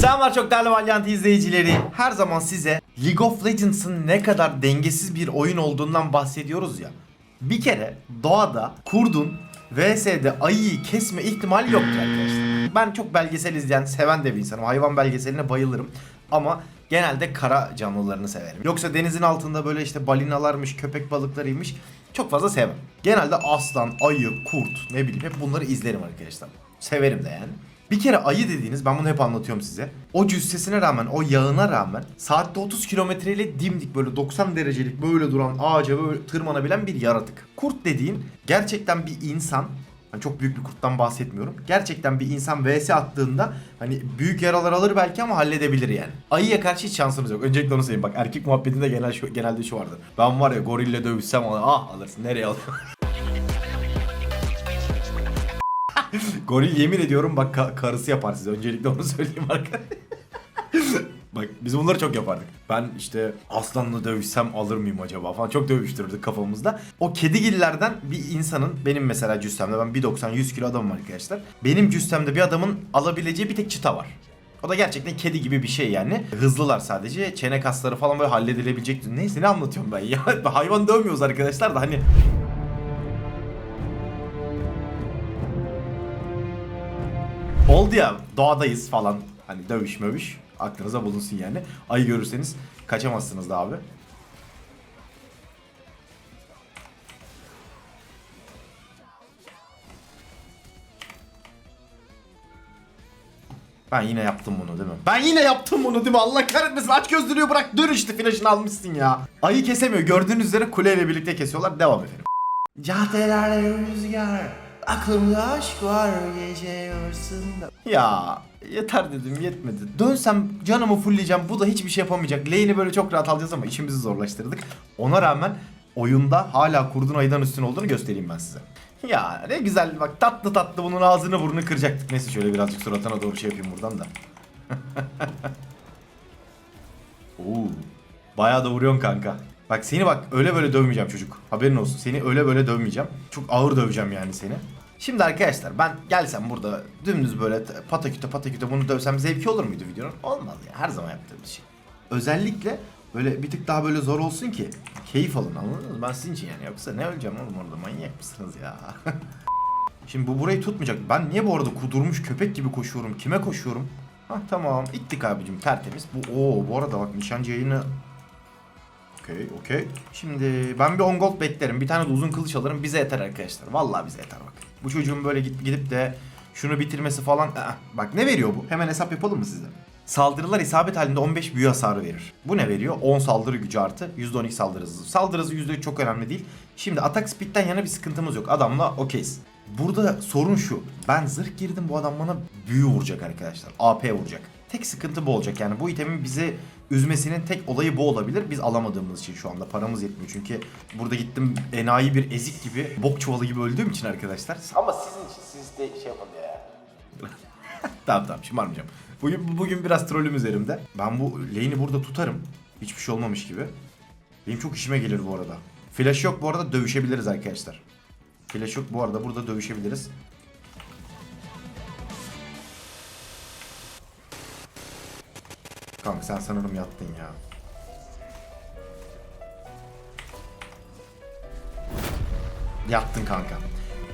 Selamlar çok değerli Valiant izleyicileri. Her zaman size League of Legends'ın ne kadar dengesiz bir oyun olduğundan bahsediyoruz ya. Bir kere doğada kurdun VS'de ayıyı kesme ihtimali yoktur arkadaşlar. Ben çok belgesel izleyen, seven de bir insanım. Hayvan belgeseline bayılırım. Ama genelde kara canlılarını severim. Yoksa denizin altında böyle işte balinalarmış, köpek balıklarıymış çok fazla sevmem. Genelde aslan, ayı, kurt ne bileyim hep bunları izlerim arkadaşlar. Severim de yani. Bir kere ayı dediğiniz ben bunu hep anlatıyorum size. O cüssesine rağmen o yağına rağmen saatte 30 kilometreyle dimdik böyle 90 derecelik böyle duran ağaca böyle tırmanabilen bir yaratık. Kurt dediğin gerçekten bir insan Hani çok büyük bir kurttan bahsetmiyorum. Gerçekten bir insan vs attığında hani büyük yaralar alır belki ama halledebilir yani. Ayıya karşı hiç şansımız yok. Öncelikle onu söyleyeyim. Bak erkek muhabbetinde genel şu, genelde şu vardır. Ben var ya gorille dövüşsem ah alırsın. Nereye alıyorsun? Goril yemin ediyorum bak ka- karısı yapar size. Öncelikle onu söyleyeyim arkadaşlar. Bak biz bunları çok yapardık. Ben işte aslanla dövüşsem alır mıyım acaba falan çok dövüştürürdük kafamızda. O kedigillerden bir insanın benim mesela cüssemde ben 1.90-100 kilo adamım arkadaşlar. Benim cüssemde bir adamın alabileceği bir tek çıta var. O da gerçekten kedi gibi bir şey yani. Hızlılar sadece. Çene kasları falan böyle halledilebilecek. Neyse ne anlatıyorum ben ya. Hayvan dövmüyoruz arkadaşlar da hani Oldu ya doğadayız falan hani dövüş mövüş aklınıza bulunsun yani. Ayı görürseniz kaçamazsınız da abi. Ben yine yaptım bunu değil mi? Ben yine yaptım bunu değil mi? Allah kahretmesin aç gözlülüğü bırak dur işte flaşını almışsın ya. Ayı kesemiyor gördüğünüz üzere kuleyle birlikte kesiyorlar devam efendim. Caddelerde rüzgar Aklımda aşk var gece yarısında Ya yeter dedim yetmedi Dönsem canımı fullleyeceğim bu da hiçbir şey yapamayacak Lane'i böyle çok rahat alacağız ama işimizi zorlaştırdık Ona rağmen oyunda hala kurdun ayıdan üstün olduğunu göstereyim ben size Ya ne güzel bak tatlı tatlı bunun ağzını burnunu kıracaktık Neyse şöyle birazcık suratına doğru şey yapayım buradan da Oo, bayağı da vuruyorsun kanka. Bak seni bak öyle böyle dövmeyeceğim çocuk. Haberin olsun. Seni öyle böyle dövmeyeceğim. Çok ağır döveceğim yani seni. Şimdi arkadaşlar ben gelsem burada dümdüz böyle pataküte pataküte bunu dövsem zevki olur muydu videonun? Olmaz ya. Her zaman yaptığım bir şey. Özellikle böyle bir tık daha böyle zor olsun ki keyif alın anladınız mı? Ben sizin için yani yoksa ne öleceğim oğlum orada manyak mısınız ya? Şimdi bu burayı tutmayacak. Ben niye bu arada kudurmuş köpek gibi koşuyorum? Kime koşuyorum? Hah tamam. İttik abicim tertemiz. Bu o bu arada bak nişancı yayını Okey okey. Şimdi ben bir 10 gold beklerim. Bir tane de uzun kılıç alırım. Bize yeter arkadaşlar. Vallahi bize yeter bak. Bu çocuğun böyle gidip gidip de şunu bitirmesi falan. Aa, bak ne veriyor bu? Hemen hesap yapalım mı sizde? Saldırılar isabet halinde 15 büyü hasarı verir. Bu ne veriyor? 10 saldırı gücü artı %12 saldırı hızı. Saldırı hızı %3 çok önemli değil. Şimdi atak speed'den yana bir sıkıntımız yok. Adamla okeyiz. Burada sorun şu. Ben zırh girdim bu adam bana büyü vuracak arkadaşlar. AP vuracak. Tek sıkıntı bu olacak yani bu itemin bizi üzmesinin tek olayı bu olabilir. Biz alamadığımız için şu anda paramız yetmiyor. Çünkü burada gittim enayi bir ezik gibi bok çuvalı gibi öldüğüm için arkadaşlar. Ama sizin için siz de şey yapın ya. tamam tamam şımarmayacağım. Bugün, bugün biraz trollüm üzerimde. Ben bu lane'i burada tutarım. Hiçbir şey olmamış gibi. Benim çok işime gelir bu arada. Flash yok bu arada dövüşebiliriz arkadaşlar. Flash yok bu arada burada dövüşebiliriz. Kanka sen sanırım yattın ya. Yattın kanka.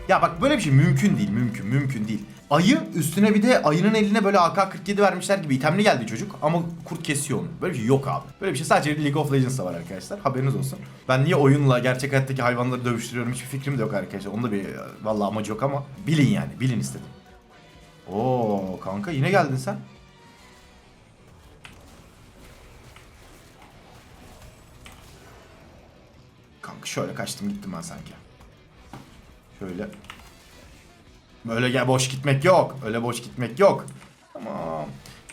Ya bak böyle bir şey mümkün değil, mümkün, mümkün değil. Ayı üstüne bir de ayının eline böyle AK-47 vermişler gibi itemli geldi çocuk ama kurt kesiyor onu. Böyle bir şey yok abi. Böyle bir şey sadece League of Legends'ta var arkadaşlar. Haberiniz olsun. Ben niye oyunla gerçek hayattaki hayvanları dövüştürüyorum hiçbir fikrim de yok arkadaşlar. Onda bir vallahi amacı yok ama bilin yani, bilin istedim. Oo kanka yine geldin sen. Kanka şöyle kaçtım gittim ben sanki. Şöyle. Böyle gel boş gitmek yok. Öyle boş gitmek yok. Tamam.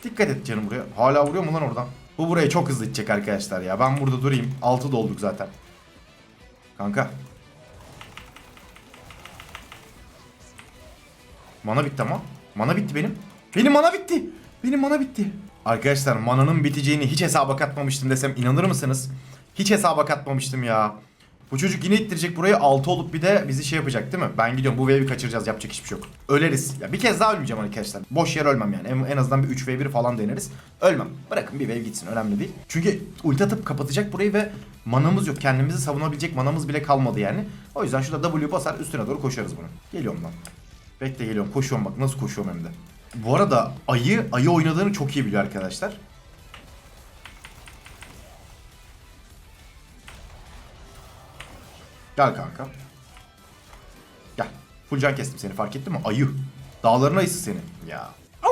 Dikkat et canım buraya. Hala vuruyor mu lan oradan? Bu burayı çok hızlı gidecek arkadaşlar ya. Ben burada durayım. Altı dolduk zaten. Kanka. Mana bitti ama. Mana bitti benim. Benim mana bitti. Benim mana bitti. Arkadaşlar mananın biteceğini hiç hesaba katmamıştım desem inanır mısınız? Hiç hesaba katmamıştım ya. Bu çocuk yine ittirecek burayı 6 olup bir de bizi şey yapacak değil mi? Ben gidiyorum bu wave'i kaçıracağız yapacak hiçbir şey yok. Öleriz. Ya bir kez daha ölmeyeceğim arkadaşlar. Boş yer ölmem yani. En, en azından bir 3 v 1 falan deneriz. Ölmem. Bırakın bir wave gitsin önemli değil. Çünkü ulti atıp kapatacak burayı ve manamız yok. Kendimizi savunabilecek manamız bile kalmadı yani. O yüzden şurada W basar üstüne doğru koşarız bunu. Geliyorum lan. Bekle geliyorum. Koşuyorum bak nasıl koşuyorum hem de. Bu arada ayı ayı oynadığını çok iyi biliyor arkadaşlar. Gel kanka. Gel. Full can kestim seni fark ettin mi? Ayı. Dağların ayısı seni. Ya.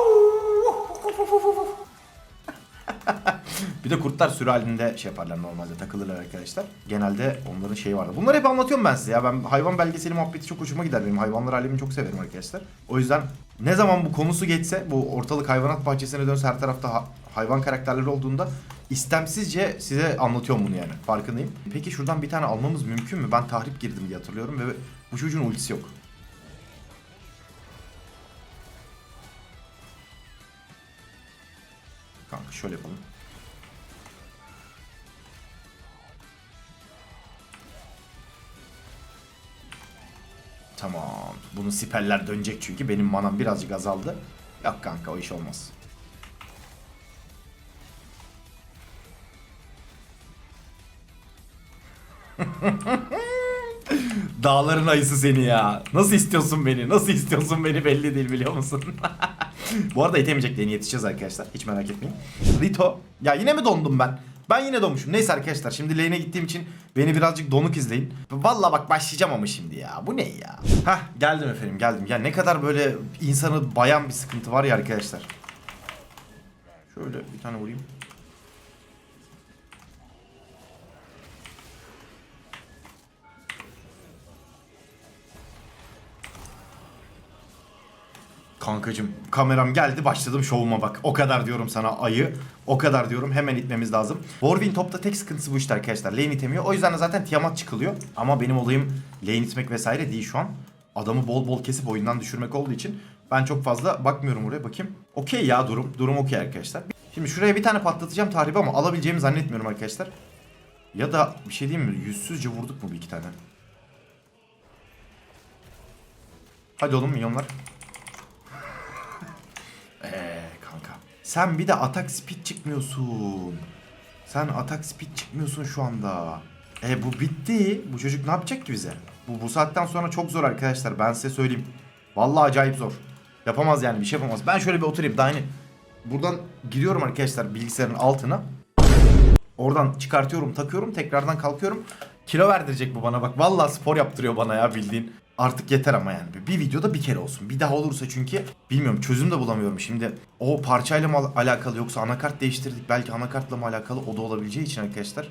bir de kurtlar sürü halinde şey yaparlar normalde takılırlar arkadaşlar. Genelde onların şeyi vardı. Bunları hep anlatıyorum ben size ya. Ben hayvan belgeseli muhabbeti çok hoşuma gider benim. Hayvanlar alemini çok severim arkadaşlar. O yüzden ne zaman bu konusu geçse bu ortalık hayvanat bahçesine dönse her tarafta ha- hayvan karakterleri olduğunda istemsizce size anlatıyorum bunu yani. Farkındayım. Peki şuradan bir tane almamız mümkün mü? Ben tahrip girdim diye hatırlıyorum ve bu çocuğun ultisi yok. Kanka şöyle yapalım. Tamam. Bunun siperler dönecek çünkü benim manam birazcık azaldı. Yok kanka o iş olmaz. Dağların ayısı seni ya. Nasıl istiyorsun beni? Nasıl istiyorsun beni belli değil biliyor musun? Bu arada itemeyecek diye yetişeceğiz arkadaşlar. Hiç merak etmeyin. Rito. Ya yine mi dondum ben? Ben yine donmuşum. Neyse arkadaşlar şimdi lane'e gittiğim için beni birazcık donuk izleyin. Valla bak başlayacağım ama şimdi ya. Bu ne ya? Hah geldim efendim geldim. Ya ne kadar böyle insanı bayan bir sıkıntı var ya arkadaşlar. Şöyle bir tane vurayım. Kankacım kameram geldi başladım şovuma bak. O kadar diyorum sana ayı. O kadar diyorum hemen itmemiz lazım. Warwin topta tek sıkıntısı bu işte arkadaşlar. Lane itemiyor. O yüzden de zaten Tiamat çıkılıyor. Ama benim olayım lane itmek vesaire değil şu an. Adamı bol bol kesip oyundan düşürmek olduğu için ben çok fazla bakmıyorum oraya bakayım. Okey ya durum. Durum okey arkadaşlar. Şimdi şuraya bir tane patlatacağım tahribi ama alabileceğimi zannetmiyorum arkadaşlar. Ya da bir şey diyeyim mi? Yüzsüzce vurduk mu bir iki tane? Hadi oğlum milyonlar. Sen bir de atak speed çıkmıyorsun. Sen atak speed çıkmıyorsun şu anda. E bu bitti. Bu çocuk ne yapacak ki bize? Bu bu saatten sonra çok zor arkadaşlar. Ben size söyleyeyim. Vallahi acayip zor. Yapamaz yani bir şey yapamaz. Ben şöyle bir oturayım. Daha yeni buradan giriyorum arkadaşlar bilgisayarın altına. Oradan çıkartıyorum, takıyorum, tekrardan kalkıyorum. Kilo verdirecek bu bana bak. Vallahi spor yaptırıyor bana ya bildiğin. Artık yeter ama yani. Bir videoda bir kere olsun. Bir daha olursa çünkü bilmiyorum çözüm de bulamıyorum. Şimdi o parçayla mı al- alakalı yoksa anakart değiştirdik. Belki anakartla mı alakalı o da olabileceği için arkadaşlar.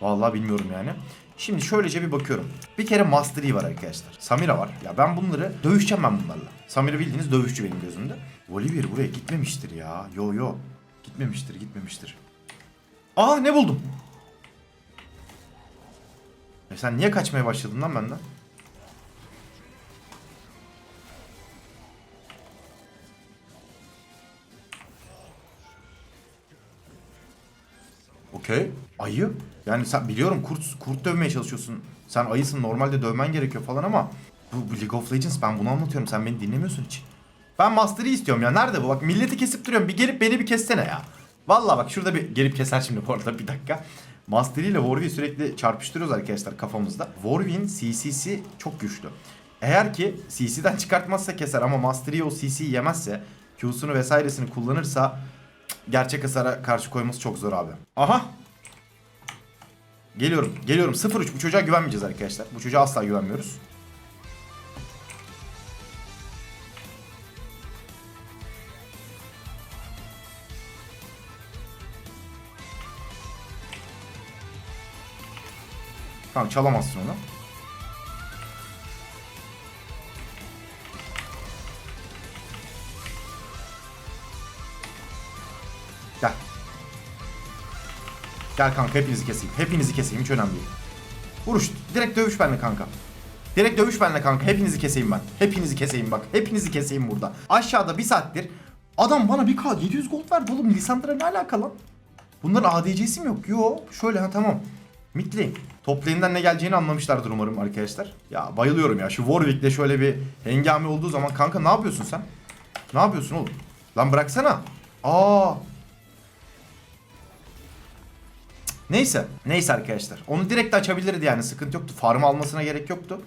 Vallahi bilmiyorum yani. Şimdi şöylece bir bakıyorum. Bir kere Mastery var arkadaşlar. Samira var. Ya ben bunları dövüşeceğim ben bunlarla. Samira bildiğiniz dövüşçü benim gözümde. Volibear buraya gitmemiştir ya. Yo yo. Gitmemiştir gitmemiştir. Aa ne buldum? E sen niye kaçmaya başladın lan benden? Okey. Ayı. Yani sen biliyorum kurt kurt dövmeye çalışıyorsun. Sen ayısın normalde dövmen gerekiyor falan ama bu, bu League of Legends ben bunu anlatıyorum. Sen beni dinlemiyorsun hiç. Ben Master'ı istiyorum ya. Nerede bu? Bak milleti kesip duruyorum. Bir gelip beni bir kessene ya. Vallahi bak şurada bir gelip keser şimdi bu arada bir dakika. Mastery ile Warwick'i sürekli çarpıştırıyoruz arkadaşlar kafamızda. Warwick'in CC'si çok güçlü. Eğer ki CC'den çıkartmazsa keser ama Mastery o CC'yi yemezse Q'sunu vesairesini kullanırsa gerçek hasara karşı koyması çok zor abi. Aha. Geliyorum. Geliyorum. 0-3 bu çocuğa güvenmeyeceğiz arkadaşlar. Bu çocuğa asla güvenmiyoruz. Tamam çalamazsın onu. Gel. Gel kanka hepinizi keseyim. Hepinizi keseyim hiç önemli değil. Vuruş. Direkt dövüş benimle kanka. Direkt dövüş benimle kanka. Hepinizi keseyim ben. Hepinizi keseyim bak. Hepinizi keseyim burada. Aşağıda bir saattir adam bana bir k 700 gold verdi oğlum. Lisandra ne alaka lan? Bunların ADC'si mi yok? Yo. Şöyle ha tamam. Mid lane. Top ne geleceğini anlamışlardır umarım arkadaşlar. Ya bayılıyorum ya. Şu Warwick'le şöyle bir hengame olduğu zaman kanka ne yapıyorsun sen? Ne yapıyorsun oğlum? Lan bıraksana. Aa. Neyse. Neyse arkadaşlar. Onu direkt açabilirdi yani. Sıkıntı yoktu. Farm almasına gerek yoktu.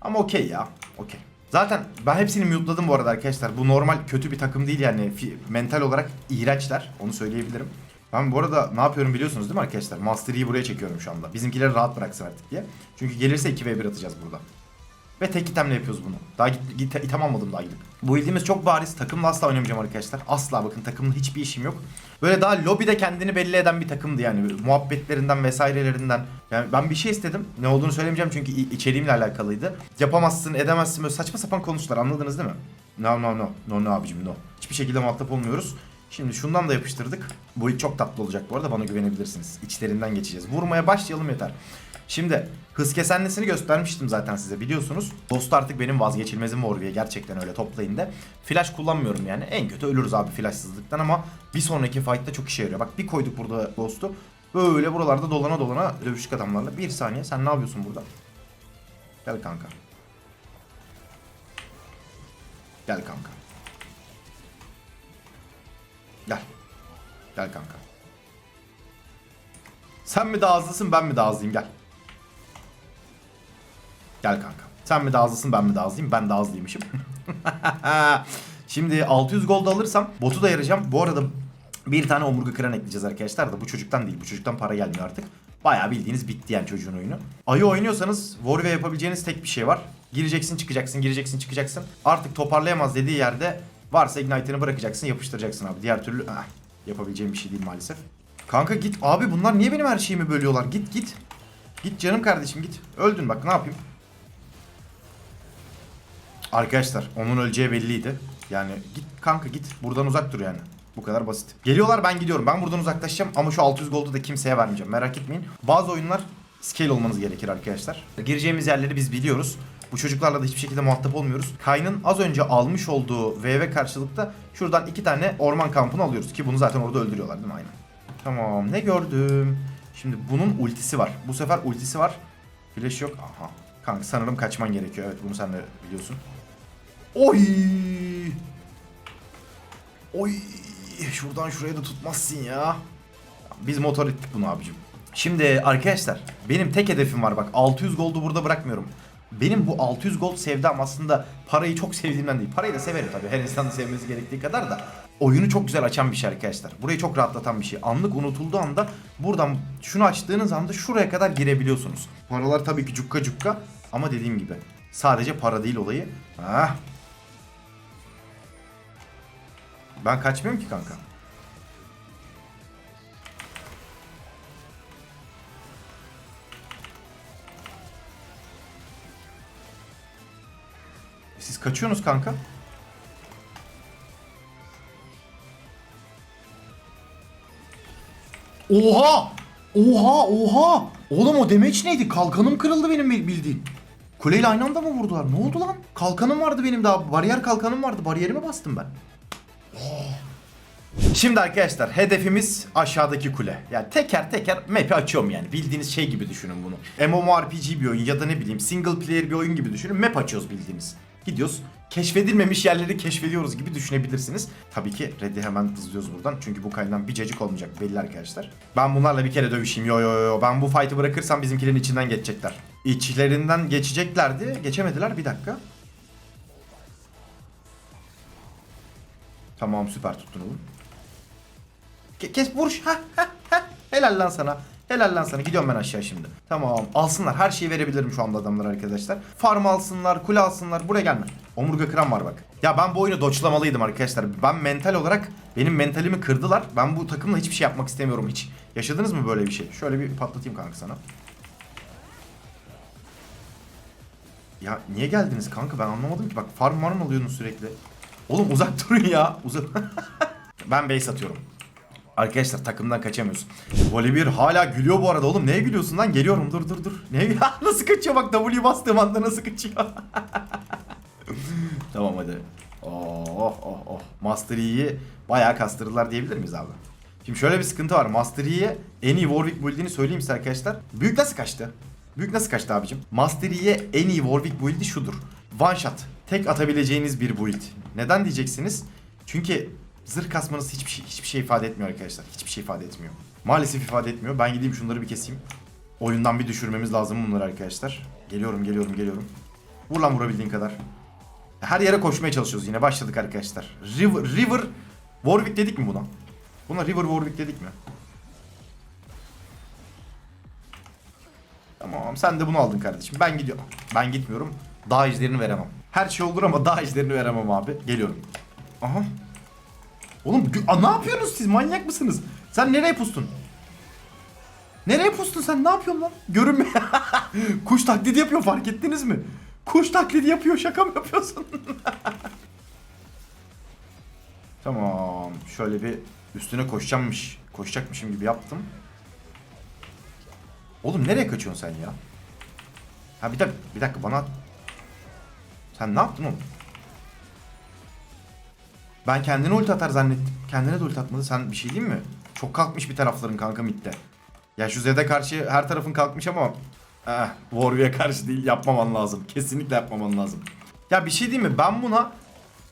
Ama okey ya. Okey. Zaten ben hepsini mute'ladım bu arada arkadaşlar. Bu normal kötü bir takım değil yani. Mental olarak iğrençler. Onu söyleyebilirim. Ben bu arada ne yapıyorum biliyorsunuz değil mi arkadaşlar? Master buraya çekiyorum şu anda. Bizimkileri rahat bıraksın artık diye. Çünkü gelirse 2v1 atacağız burada. Ve tek itemle yapıyoruz bunu. Daha git, git item almadım daha gidip. Bu bildiğimiz çok bariz. Takımla asla oynamayacağım arkadaşlar. Asla bakın takımla hiçbir işim yok. Böyle daha lobide kendini belli eden bir takımdı yani. Muhabbetlerinden vesairelerinden. Yani ben bir şey istedim. Ne olduğunu söylemeyeceğim çünkü içeriğimle alakalıydı. Yapamazsın, edemezsin böyle saçma sapan konuştular anladınız değil mi? No no no. No no abicim no. Hiçbir şekilde muhatap olmuyoruz. Şimdi şundan da yapıştırdık. Bu çok tatlı olacak bu arada bana güvenebilirsiniz. İçlerinden geçeceğiz. Vurmaya başlayalım yeter. Şimdi hız kesenlisini göstermiştim zaten size biliyorsunuz. Dost artık benim vazgeçilmezim Warwick'e gerçekten öyle toplayın da. Flash kullanmıyorum yani. En kötü ölürüz abi flashsızlıktan ama bir sonraki fight'ta çok işe yarıyor. Bak bir koyduk burada Ghost'u. Böyle buralarda dolana dolana dövüşük adamlarla. Bir saniye sen ne yapıyorsun burada? Gel kanka. Gel kanka. Gel. Gel kanka. Sen mi daha hızlısın ben mi daha hızlıyım gel. Gel kanka. Sen mi daha hızlısın ben mi daha? Ben daha. Şimdi 600 gold alırsam botu da yarayacağım. Bu arada bir tane omurga kıran ekleyeceğiz arkadaşlar da bu çocuktan değil. Bu çocuktan para gelmiyor artık. Bayağı bildiğiniz bitti yani çocuğun oyunu. Ayı oynuyorsanız Warwick'e yapabileceğiniz tek bir şey var. Gireceksin çıkacaksın gireceksin çıkacaksın. Artık toparlayamaz dediği yerde varsa Ignite'ını bırakacaksın yapıştıracaksın abi. Diğer türlü ah, yapabileceğim bir şey değil maalesef. Kanka git abi bunlar niye benim her şeyimi bölüyorlar? Git git. Git canım kardeşim git. Öldün bak ne yapayım? Arkadaşlar onun öleceği belliydi. Yani git kanka git. Buradan uzak dur yani. Bu kadar basit. Geliyorlar ben gidiyorum. Ben buradan uzaklaşacağım ama şu 600 gold'u da kimseye vermeyeceğim. Merak etmeyin. Bazı oyunlar scale olmanız gerekir arkadaşlar. Gireceğimiz yerleri biz biliyoruz. Bu çocuklarla da hiçbir şekilde muhatap olmuyoruz. Kayn'ın az önce almış olduğu VV karşılıkta şuradan iki tane orman kampını alıyoruz. Ki bunu zaten orada öldürüyorlar değil mi? Aynen. Tamam ne gördüm. Şimdi bunun ultisi var. Bu sefer ultisi var. Flash yok. Aha. Kanka sanırım kaçman gerekiyor. Evet bunu sen de biliyorsun. Oy! Oy! Şuradan şuraya da tutmazsın ya. Biz motor ettik bunu abicim. Şimdi arkadaşlar benim tek hedefim var bak 600 gold'u burada bırakmıyorum. Benim bu 600 gold sevdam aslında parayı çok sevdiğimden değil. Parayı da severim tabii her insanın sevmesi gerektiği kadar da. Oyunu çok güzel açan bir şey arkadaşlar. Burayı çok rahatlatan bir şey. Anlık unutulduğu anda buradan şunu açtığınız anda şuraya kadar girebiliyorsunuz. Paralar tabii ki cukka cukka ama dediğim gibi sadece para değil olayı. Ah. Ben kaçmıyorum ki kanka. Siz kaçıyorsunuz kanka. Oha! Oha! Oha! Oğlum o demeç neydi? Kalkanım kırıldı benim bil- bildiğin. Kuleyle aynı anda mı vurdular? Ne oldu lan? Kalkanım vardı benim daha. Bariyer kalkanım vardı. Bariyerime bastım ben. Şimdi arkadaşlar hedefimiz aşağıdaki kule. Yani teker teker map'i açıyorum yani. Bildiğiniz şey gibi düşünün bunu. MMORPG bir oyun ya da ne bileyim single player bir oyun gibi düşünün. Map açıyoruz bildiğiniz. Gidiyoruz. Keşfedilmemiş yerleri keşfediyoruz gibi düşünebilirsiniz. Tabii ki Red'i hemen hızlıyoruz buradan. Çünkü bu kayından bir cacık olmayacak belli arkadaşlar. Ben bunlarla bir kere dövüşeyim. Yo yo yo. Ben bu fight'ı bırakırsam bizimkilerin içinden geçecekler. İçlerinden geçeceklerdi. Geçemediler. Bir dakika. Tamam süper tuttun oğlum. Ke- kes vuruş. Ha, ha, ha. Helal lan sana. Helal lan sana. Gidiyorum ben aşağı şimdi. Tamam. Alsınlar. Her şeyi verebilirim şu anda adamlar arkadaşlar. Farm alsınlar. Kule alsınlar. Buraya gelme. Omurga kıran var bak. Ya ben bu oyunu doçlamalıydım arkadaşlar. Ben mental olarak benim mentalimi kırdılar. Ben bu takımla hiçbir şey yapmak istemiyorum hiç. Yaşadınız mı böyle bir şey? Şöyle bir patlatayım kanka sana. Ya niye geldiniz kanka ben anlamadım ki. Bak farm var mı alıyorsunuz sürekli? Oğlum uzak durun ya. Uzak. ben base atıyorum. Arkadaşlar takımdan kaçamıyoruz. Voli 1 hala gülüyor bu arada oğlum. Neye gülüyorsun lan? Geliyorum dur dur dur. Neye nasıl kaçıyor bak W bastığım anda nasıl kaçıyor. tamam hadi. Oh oh oh. Master Yi'yi bayağı kastırdılar diyebilir miyiz abi? Şimdi şöyle bir sıkıntı var. Master Yi'ye en iyi Warwick build'ini söyleyeyim size arkadaşlar. Büyük nasıl kaçtı? Büyük nasıl kaçtı abicim? Master Yi'ye en iyi Warwick build'i şudur. One shot. Tek atabileceğiniz bir build. Neden diyeceksiniz? Çünkü zırh kasmanız hiçbir şey, hiçbir şey ifade etmiyor arkadaşlar. Hiçbir şey ifade etmiyor. Maalesef ifade etmiyor. Ben gideyim şunları bir keseyim. Oyundan bir düşürmemiz lazım bunları arkadaşlar. Geliyorum, geliyorum, geliyorum. Vur lan vurabildiğin kadar. Her yere koşmaya çalışıyoruz yine. Başladık arkadaşlar. River, River Warwick dedik mi buna? Buna River Warwick dedik mi? Tamam sen de bunu aldın kardeşim. Ben gidiyorum. Ben gitmiyorum. Daha izlerini veremem. Her şey olur ama daha izlerini veremem abi. Geliyorum. Aha. Oğlum Aa, ne yapıyorsunuz siz? Manyak mısınız? Sen nereye pustun? Nereye pustun sen? Ne yapıyorsun lan? Görünme. Kuş taklidi yapıyor fark ettiniz mi? Kuş taklidi yapıyor şaka mı yapıyorsun? tamam. Şöyle bir üstüne koşacakmış. Koşacakmışım gibi yaptım. Oğlum nereye kaçıyorsun sen ya? Ha bir dakika, bir dakika bana... Sen ne yaptın oğlum? Ben kendine ulti atar zannettim. Kendine de ulti atmadı. Sen bir şey diyeyim mi? Çok kalkmış bir tarafların kanka midde. Ya şu Zed'e karşı her tarafın kalkmış ama... Eh, Warwick'e karşı değil yapmaman lazım. Kesinlikle yapmaman lazım. Ya bir şey diyeyim mi? Ben buna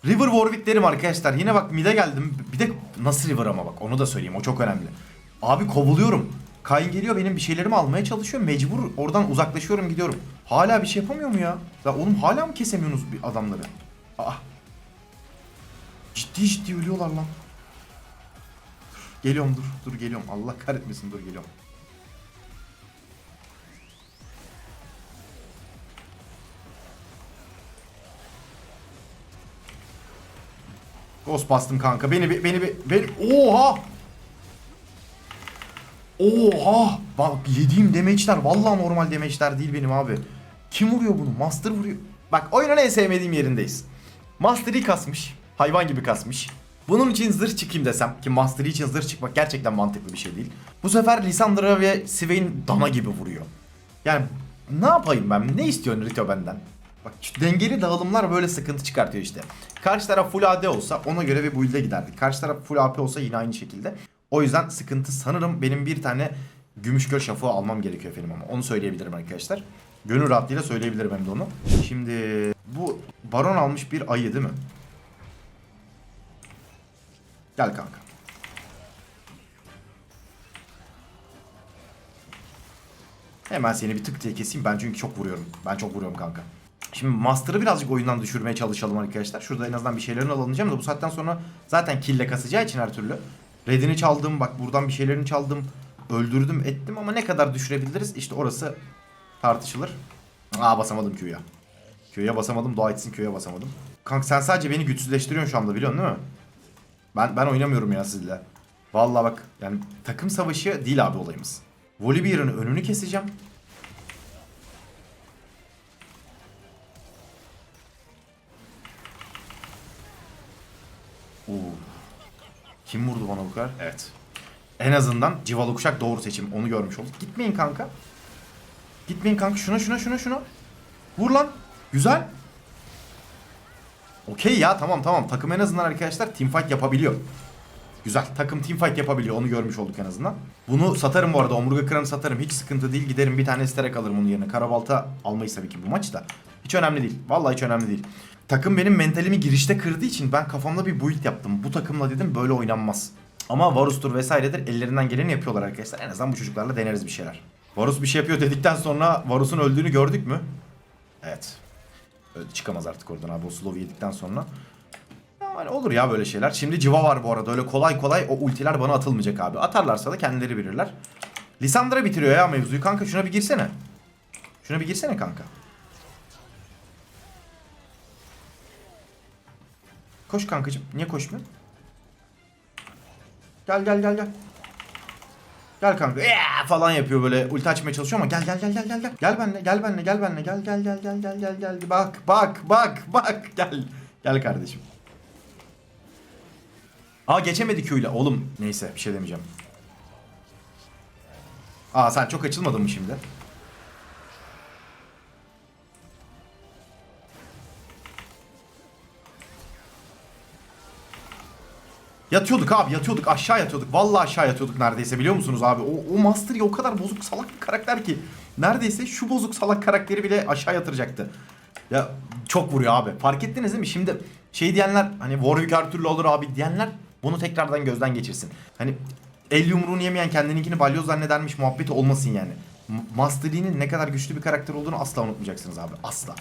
River Warwick derim arkadaşlar. Yine bak mid'e geldim. Bir de nasıl River ama bak onu da söyleyeyim. O çok önemli. Abi kovuluyorum. Kayn geliyor benim bir şeylerimi almaya çalışıyor. Mecbur oradan uzaklaşıyorum gidiyorum. Hala bir şey yapamıyor mu ya? Ya oğlum hala mı kesemiyorsunuz adamları? Aa. Ciddi ciddi ölüyorlar lan. Geliyorum dur. Dur geliyorum. Allah kahretmesin dur geliyorum. Ghost bastım kanka. Beni beni bir beni oha! Oha! Bak yediğim damage'ler vallahi normal damage'ler değil benim abi. Kim vuruyor bunu? Master vuruyor. Bak oyunun en sevmediğim yerindeyiz. Master iyi kasmış. Hayvan gibi kasmış. Bunun için zırh çıkayım desem ki Master için zırh çıkmak gerçekten mantıklı bir şey değil. Bu sefer Lissandra ve Swain dana gibi vuruyor. Yani ne yapayım ben? Ne istiyorsun Rito benden? Bak dengeli dağılımlar böyle sıkıntı çıkartıyor işte. Karşı taraf full AD olsa ona göre bir build'e giderdik. Karşı taraf full AP olsa yine aynı şekilde. O yüzden sıkıntı sanırım benim bir tane Gümüşgöl şafuğu almam gerekiyor efendim ama onu söyleyebilirim arkadaşlar. Gönül rahatlığıyla söyleyebilirim hem de onu. Şimdi bu baron almış bir ayı değil mi? Gel kanka. Hemen seni bir tık diye keseyim. Ben çünkü çok vuruyorum. Ben çok vuruyorum kanka. Şimdi Master'ı birazcık oyundan düşürmeye çalışalım arkadaşlar. Şurada en azından bir şeylerini alınacağım da bu saatten sonra zaten kille kasacağı için her türlü. Red'ini çaldım. Bak buradan bir şeylerini çaldım. Öldürdüm ettim ama ne kadar düşürebiliriz? İşte orası tartışılır. Aa basamadım Q'ya. Q'ya basamadım. Dua etsin Q'ya basamadım. Kanka sen sadece beni güçsüzleştiriyorsun şu anda biliyorsun değil mi? Ben ben oynamıyorum ya sizle. Vallahi bak yani takım savaşı değil abi olayımız. Volibear'ın önünü keseceğim. Kim vurdu bana bu kadar? Evet. En azından Civalı Kuşak doğru seçim. Onu görmüş olduk. Gitmeyin kanka. Gitmeyin kanka. Şuna şuna şuna şuna. Vur lan. Güzel. Okey ya tamam tamam. Takım en azından arkadaşlar teamfight yapabiliyor. Güzel. Takım teamfight yapabiliyor. Onu görmüş olduk en azından. Bunu satarım bu arada. Omurga kıranı satarım. Hiç sıkıntı değil. Giderim bir tane isterek alırım onun yerine. Karabalta almayız tabii ki bu maçta. Hiç önemli değil. Vallahi hiç önemli değil. Takım benim mentalimi girişte kırdığı için ben kafamda bir build yaptım. Bu takımla dedim böyle oynanmaz. Ama Varus'tur vesairedir. Ellerinden geleni yapıyorlar arkadaşlar. En azından bu çocuklarla deneriz bir şeyler. Varus bir şey yapıyor dedikten sonra Varus'un öldüğünü gördük mü? Evet. Öyle çıkamaz artık oradan abi o slow yedikten sonra. Yani olur ya böyle şeyler. Şimdi civa var bu arada. Öyle kolay kolay o ultiler bana atılmayacak abi. Atarlarsa da kendileri bilirler. Lisandra bitiriyor ya mevzuyu. Kanka şuna bir girsene. Şuna bir girsene kanka. Koş kankacım. Niye koşmuyorsun? Gel gel gel gel. Gel kanka. Eee falan yapıyor böyle ulti açmaya çalışıyor ama gel gel gel gel gel gel. Gel benle gel benle gel benle gel gel gel gel gel gel gel. Bak bak bak bak gel. Gel kardeşim. Aa geçemedi Q'yla. Oğlum neyse bir şey demeyeceğim. Aa sen çok açılmadın mı şimdi? Yatıyorduk abi yatıyorduk aşağı yatıyorduk. Vallahi aşağı yatıyorduk neredeyse biliyor musunuz abi? O, o Master Yi o kadar bozuk salak bir karakter ki. Neredeyse şu bozuk salak karakteri bile aşağı yatıracaktı. Ya çok vuruyor abi. Fark ettiniz değil mi? Şimdi şey diyenler hani Warwick her olur abi diyenler bunu tekrardan gözden geçirsin. Hani el yumruğunu yemeyen kendininkini balyoz zannedermiş muhabbeti olmasın yani. Master Yi'nin ne kadar güçlü bir karakter olduğunu asla unutmayacaksınız abi. Asla.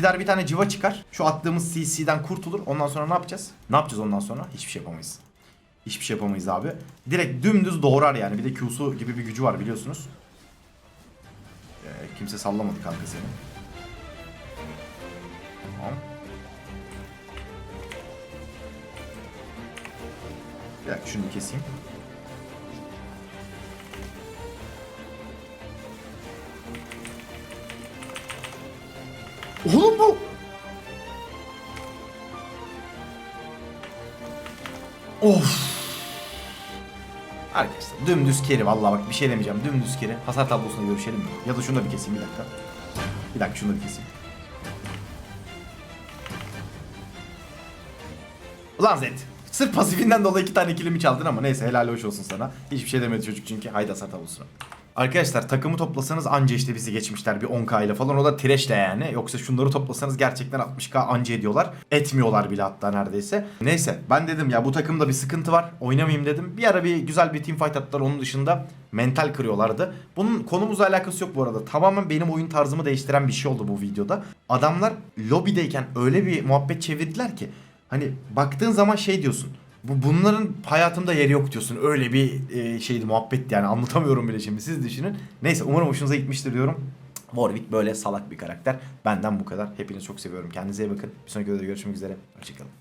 Gider bir tane civa çıkar. Şu attığımız CC'den kurtulur. Ondan sonra ne yapacağız? Ne yapacağız ondan sonra? Hiçbir şey yapamayız. Hiçbir şey yapamayız abi. Direkt dümdüz doğrar yani. Bir de Q'su gibi bir gücü var biliyorsunuz. Ee, kimse sallamadı kanka seni. Tamam. Bir dakika şunu keseyim. Oğlum bu. Of. Arkadaşlar dümdüz keri vallahi bak bir şey demeyeceğim. Dümdüz keri. Hasar tablosuna görüşelim mi? Ya da şunu da bir keseyim bir dakika. Bir dakika şunu da bir keseyim. Ulan Zed. Sırf pasifinden dolayı iki tane kilimi çaldın ama neyse helal hoş olsun sana. Hiçbir şey demedi çocuk çünkü. Haydi hasar tablosuna. Arkadaşlar takımı toplasanız anca işte bizi geçmişler bir 10k ile falan o da trash'le yani. Yoksa şunları toplasanız gerçekten 60k anca ediyorlar. Etmiyorlar bile hatta neredeyse. Neyse ben dedim ya bu takımda bir sıkıntı var. Oynamayayım dedim. Bir ara bir güzel bir team fight attılar onun dışında mental kırıyorlardı. Bunun konumuzla alakası yok bu arada. Tamamen benim oyun tarzımı değiştiren bir şey oldu bu videoda. Adamlar lobideyken öyle bir muhabbet çevirdiler ki hani baktığın zaman şey diyorsun. Bu bunların hayatımda yeri yok diyorsun. Öyle bir e, şeydi muhabbet yani anlatamıyorum bile şimdi siz düşünün. Neyse umarım hoşunuza gitmiştir diyorum. Warwick böyle salak bir karakter. Benden bu kadar. Hepinizi çok seviyorum. Kendinize iyi bakın. Bir sonraki videoda görüşmek üzere. Hoşçakalın.